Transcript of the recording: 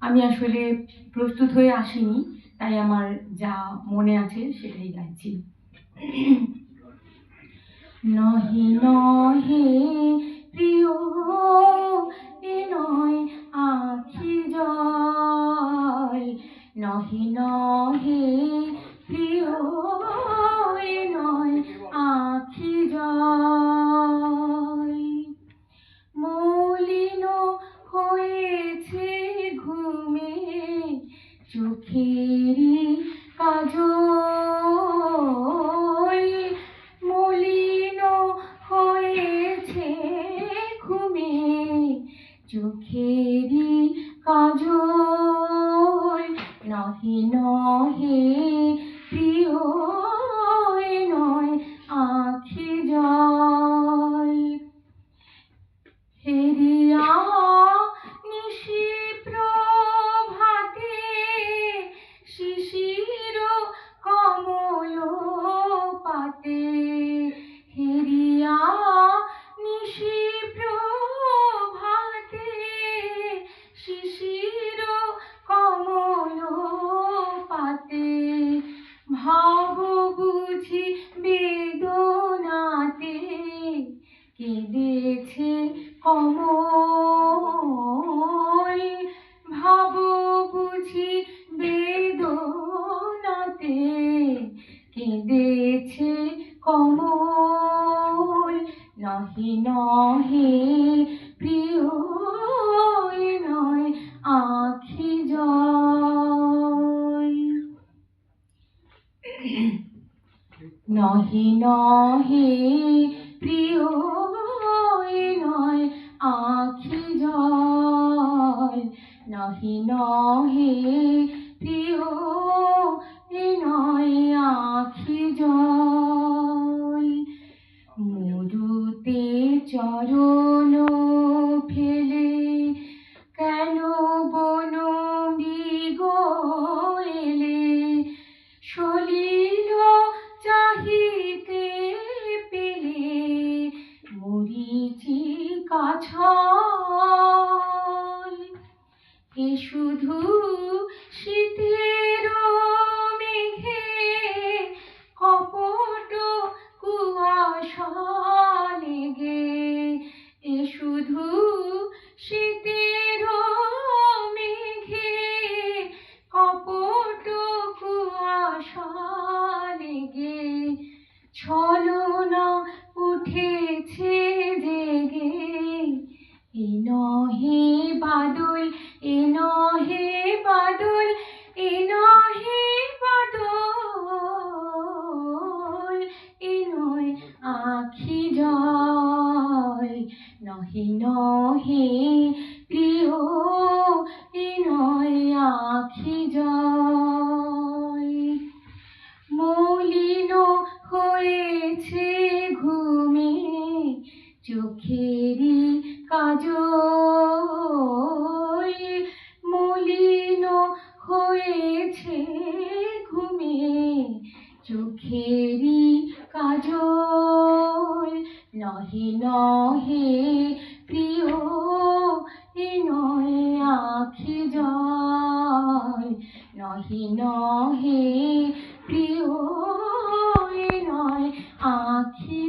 আমি আসলে প্রস্তুত হয়ে আসিনি, তাই আমার যা মনে আছে সেটাই গাইছি। নহে নহে, প্রিয় আখি জল। নহে নহে চোখেরই কাজল মলিন হয়েছে ঘুমে। চোখেরি কাজল কমল, নহে নহে, প্রিয় নয় আখি জল। নহে নহে, প্রিয় নয় আখি জল। নহে নহে, প্রিয় নয় আখি জল। চরণ ফেলে কেন বন মৃগ এলে? সলিল চাহিতে পেলে মরিচি কাছল। এ শুধু শীতের পাখি জয়। নহি, নহে, প্রিয়, এ নয় আখি জয়। মলিন হয়েছে ঘুমে চোখেরি কাজ মলিন হয়েছে ঘুমে চোখে নহে নহে প্রিয় এ নয় আখি জয় নহে নহে প্রিয় এ নয় আখি